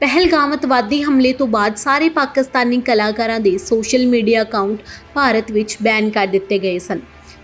ਪਹਿਲਗਾਮ ਅੱਤਵਾਦੀ ਹਮਲੇ ਤੋਂ ਬਾਅਦ ਸਾਰੇ ਪਾਕਿਸਤਾਨੀ ਕਲਾਕਾਰਾਂ ਦੇ ਸੋਸ਼ਲ ਮੀਡੀਆ ਅਕਾਊਂਟ ਭਾਰਤ ਵਿੱਚ ਬੈਨ ਕਰ ਦਿੱਤੇ ਗਏ ਸਨ।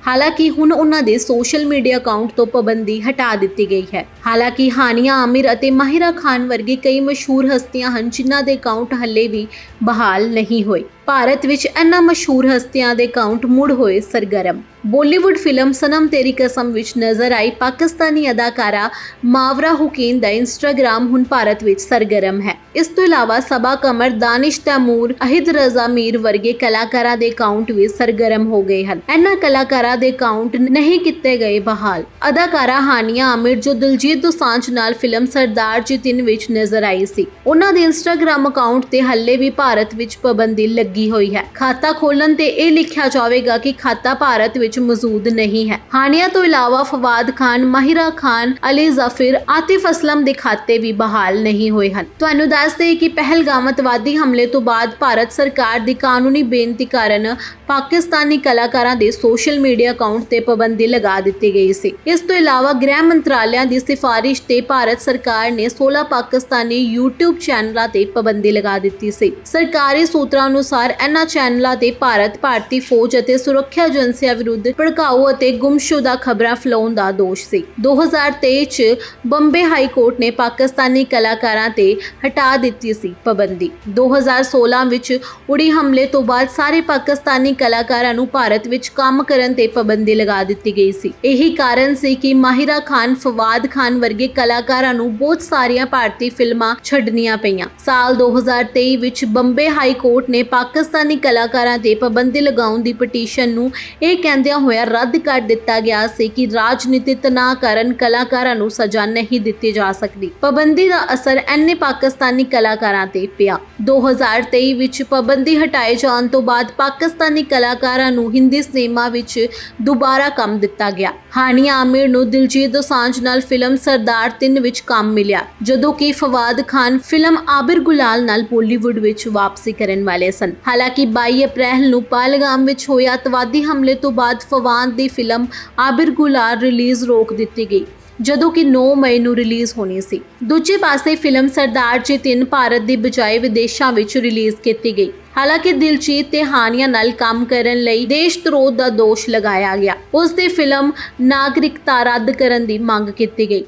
ਹਾਲਾਂਕਿ ਹੁਣ ਉਹਨਾਂ ਦੇ ਸੋਸ਼ਲ ਮੀਡੀਆ ਅਕਾਊਂਟ ਤੋਂ ਪਾਬੰਦੀ ਹਟਾ ਦਿੱਤੀ ਗਈ ਹੈ। ਹਾਲਾਂਕਿ ਹਾਨੀਆ ਆਮਿਰ ਅਤੇ ਮਾਹਿਰਾ ਖਾਨ ਵਰਗੇ ਕਈ ਮਸ਼ਹੂਰ ਹਸਤੀਆਂ ਹਨ, ਜਿਨ੍ਹਾਂ ਦੇ ਅਕਾਊਂਟ ਹੱਲੇ ਵੀ ਬਹਾਲ ਨਹੀਂ ਹੋਏ। ਭਾਰਤ ਵਿੱਚ ਇਹਨਾਂ ਮਸ਼ਹੂਰ ਹਸਤੀਆਂ ਦੇ ਅਕਾਊਂਟ ਮੁੜ ਹੋਏ ਸਰਗਰਮ। ਬੋਲੀਵੁੱਡ ਫਿਲਮ ਸਨਮ ਤੇਰੀ ਕਸਮ ਵਿੱਚ ਨਜ਼ਰ ਆਈ। ਪਾਕਿਸਤਾਨੀ ਅਦਾਕਾਰਾ ਮਾਵਰਾ ਹੁਕੀਨ ਦਾ ਇੰਸਟਾਗ੍ਰam ਹੁਣ ਭਾਰਤ ਵਿੱਚ ਸਰਗਰਮ ਹੈ। ਇਸ ਤੋਂ ਇਲਾਵਾ ਸਬਾ ਕਮਰ ਦਾਨਿਸ਼ ਤੈਮੂਰ ਅਹਿਦ ਰਜ਼ਾ ਮੀਰ ਵਰਗੇ ਕਲਾਕਾਰਾਂ ਦੇ ਅਕਾਊਂਟ ਵੀ ਸਰਗਰਮ ਹੋ ਗਏ ਹਨ। ਇਹਨਾਂ ਕਲਾਕਾਰਾਂ ਦੇ ਅਕਾਊਂਟ ਨਹੀਂ ਕੀਤੇ ਗਏ ਬਹਾਲ। ਅਦਾਕਾਰਾ ਹਾਨੀਆ ਆਮਿਰ ਜੋ ਦਿਲਜੀਤ ਦੋਸਾਂਝ ਨਾਲ ਫਿਲਮ ਸਰਦਾਰ ਜੀ 3 ਵਿੱਚ ਨਜ਼ਰ ਆਈ ਸੀ। ਉਹਨਾਂ ਦੇ ਇੰਸਟਾਗ੍ਰam ਅਕਾਊਂਟ ਤੇ ਹੱਲੇ ਵੀ ਭਾਰਤ ਵਿੱਚ ਪਾਬੰਦੀ ਲੱਗੀ ਹੋਈ ਹੈ। ਖਾਤਾ ਖੋਲਣ ਤੇ ਇਹ ਲਿਖਿਆ ਜਾਵੇਗਾ ਕਿ ਖਾਤਾ ਭਾਰਤ ਵਿੱਚ ਮੌਜੂਦ ਨਹੀਂ ਹੈ। ਹਾਨੀਆ ਤੋਂ ਇਲਾਵਾ ਫਵਾਦ ਖਾਨ, ਮਾਹਿਰਾ ਖਾਨ, ਅਲੀ ਜ਼ਫਰ, ਆਤਿਫ ਅਸਲਮ ਦੇ ਖਾਤੇ ਵੀ ਬਹਾਲ ਨਹੀਂ ਹੋਏ ਹਨ। ਤੁਹਾਨੂੰ ਦੱਸ ਦੇਈਏ ਕਿ ਪਹਿਲਗਾਮ ਅੱਤਵਾਦੀ ਹਮਲੇ ਤੋਂ ਬਾਅਦ ਭਾਰਤ ਸਰਕਾਰ ਦੀ ਕਾਨੂੰਨੀ ਬੇਨਤੀ ਕਾਰਨ ਪਾਕਿਸਤਾਨੀ ਕਲਾਕਾਰਾਂ ਦੇ ਸੋਸ਼ਲ ਮੀਡੀਆ ਅਕਾਊਂਟ ਤੇ ਪਾਬੰਦੀ ਲਗਾ ਦਿੱਤੀ ਗਈ ਸੀ। ਇਸ ਤੋਂ ਇਲਾਵਾ ਗ੍ਰਹਿ ਮੰਤਰਾਲਿਆਂ ਦੀ ਸਿਫਾਰਿਸ਼ ਤੇ ਭਾਰਤ ਸਰਕਾਰ ਨੇ 16 ਪਾਕਿਸਤਾਨੀ YouTube ਚੈਨਲਾਂ ਤੇ ਪਾਬੰਦੀ ਲਗਾ ਦਿੱਤੀ ਸੀ। ਸਰਕਾਰੀ ਸੂਤਰਾਂ ਅਨੁਸਾਰ ਇਹਨਾਂ ਚੈਨਲਾਂ ਤੇ ਭਾਰਤ, ਭਾਰਤੀ ਫੌਜ ਅਤੇ ਸੁਰੱਖਿਆ ਏਜੰਸੀਆਂ ਵਿਰੁੱਧ ਭੜਕਾਊ ਅਤੇ ਗੁੰਮਸ਼ੁਦਾ ਖਬਰਾਂ ਫੈਲਾਉਣ ਦਾ ਦੋਸ਼ ਸੀ। 2023 ਚ ਬੰਬੇ ਹਾਈ ਕੋਰਟ ਨੇ ਪਾਕਿਸਤਾਨੀ ਕਲਾਕਾਰਾਂ ਤੇ ਹਟਾ ਦਿੱਤੀ ਸੀ ਪਾਬੰਦੀ। 2016 ਵਿੱਚ ਉੜੀ ਹਮਲੇ ਤੋਂ ਬਾਅਦ ਸਾਰੇ ਪਾਕਿਸਤਾਨੀ ਕਲਾਕਾਰਾਂ ਨੂੰ ਭਾਰਤ ਵਿੱਚ ਕੰਮ ਕਰਨ ਤੇ ਪਾਬੰਦੀ ਲਗਾ ਦਿੱਤੀ ਗਈ ਸੀ। ਇਹੀ ਕਾਰਨ ਸੀ ਕਿ ਮਾਹਿਰਾ ਖਾਨ, ਫਵਾਦ ਖਾਨ ਵਰਗੇ ਕਲਾਕਾਰਾਂ ਨੂੰ ਬਹੁਤ ਸਾਰੀਆਂ ਭਾਰਤੀ ਫਿਲਮਾਂ ਛੱਡਣੀਆਂ ਪਈਆਂ। ਸਾਲ 2023 ਵਿੱਚ ਬੰਬੇ ਹਾਈ ਕੋਰਟ ਨੇ ਪਾਕਿਸਤਾਨੀ ਕਲਾਕਾਰਾਂ ਤੇ ਪਾਬੰਦੀ ਲਗਾਉਣ ਦੀ ਪਟੀਸ਼ਨ ਨੂੰ ਇਹ ਕਹਿੰਦਿਆਂ ਹੋਇਆ ਰੱਦ ਕਰ ਦਿੱਤਾ ਗਿਆ ਸੀ ਕਿ ਰਾਜਨੀਤਿਕ ਤਣਾਅ ਕਾਰਨ ਕਲਾਕਾਰਾਂ ਨੂੰ ਸਜ਼ਾ ਨਹੀਂ ਦਿੱਤੀ ਜਾ ਸਕਦੀ। ਪਾਬੰਦੀ ਦਾ ਅਸਰ ਐਨੇ ਪਾਕਿਸਤਾਨੀ ਕਲਾਕਾਰਾਂ ਤੇ ਪਿਆ। 2023 ਵਿੱਚ ਪਾਬੰਦੀ ਹਟਾਏ ਜਾਣ ਤੋਂ ਬਾਅਦ ਪਾਕਿਸਤਾਨੀ ਕਲਾਕਾਰਾਂ ਨੂੰ ਹਿੰਦੀ ਸਿਨੇਮਾ ਵਿੱਚ ਦੁਬਾਰਾ ਕੰਮ ਦਿੱਤਾ ਗਿਆ। ਹਾਨੀਆ ਆਮਿਰ ਨੂੰ ਦਿਲਜੀਤ ਦੋਸਾਂਝ ਨਾਲ ਫਿਲਮ ਸਰਦਾਰ 3 ਵਿੱਚ ਕੰਮ ਮਿਲਿਆ, ਜਦੋਂ ਕਿ ਫਵਾਦ ਖਾਨ ਫਿਲਮ ਆਬਿਰ ਗੁਲਾਲ ਨਾਲ ਬਾਲੀਵੁੱਡ ਵਿੱਚ ਵਾਪਸੀ ਕਰਨ ਵਾਲੇ ਸਨ। ਹਾਲਾਂਕਿ 22 ਅਪ੍ਰੈਲ ਨੂੰ ਪਾਲਗਾਮ ਵਿੱਚ ਹੋਏ ਅੱਤਵਾਦੀ ਹਮਲੇ ਤੋਂ ਬਾਅਦ ਫਵਾਦ ਦੀ ਫਿਲਮ ਆਬਿਰ ਗੁਲਾਲ ਰਿਲੀਜ਼ ਰੋਕ ਦਿੱਤੀ ਗਈ। ਜਦੋਂ ਕਿ 9 ਮਈ ਨੂੰ ਰਿਲੀਜ਼ ਹੋਣੀ ਸੀ। ਦੂਜੇ ਪਾਸੇ ਫਿਲਮ ਸਰਦਾਰ ਜੀ 3 ਭਾਰਤ ਦੀ ਬਜਾਏ ਵਿਦੇਸ਼ਾਂ ਵਿੱਚ ਰਿਲੀਜ਼ ਕੀਤੀ ਗਈ। ਹਾਲਾਂਕਿ ਦਿਲਜੀਤ ਤੇ ਹਾਨੀਆਂ ਨਾਲ ਕੰਮ ਕਰਨ ਲਈ ਦੇਸ਼ ਧਰੋਹ ਦਾ ਦੋਸ਼ ਲਗਾਇਆ ਗਿਆ। ਉਸ ਦੀ ਫਿਲਮ ਨਾਗਰਿਕਤਾ ਰੱਦ ਕਰਨ ਦੀ ਮੰਗ ਕੀਤੀ ਗਈ।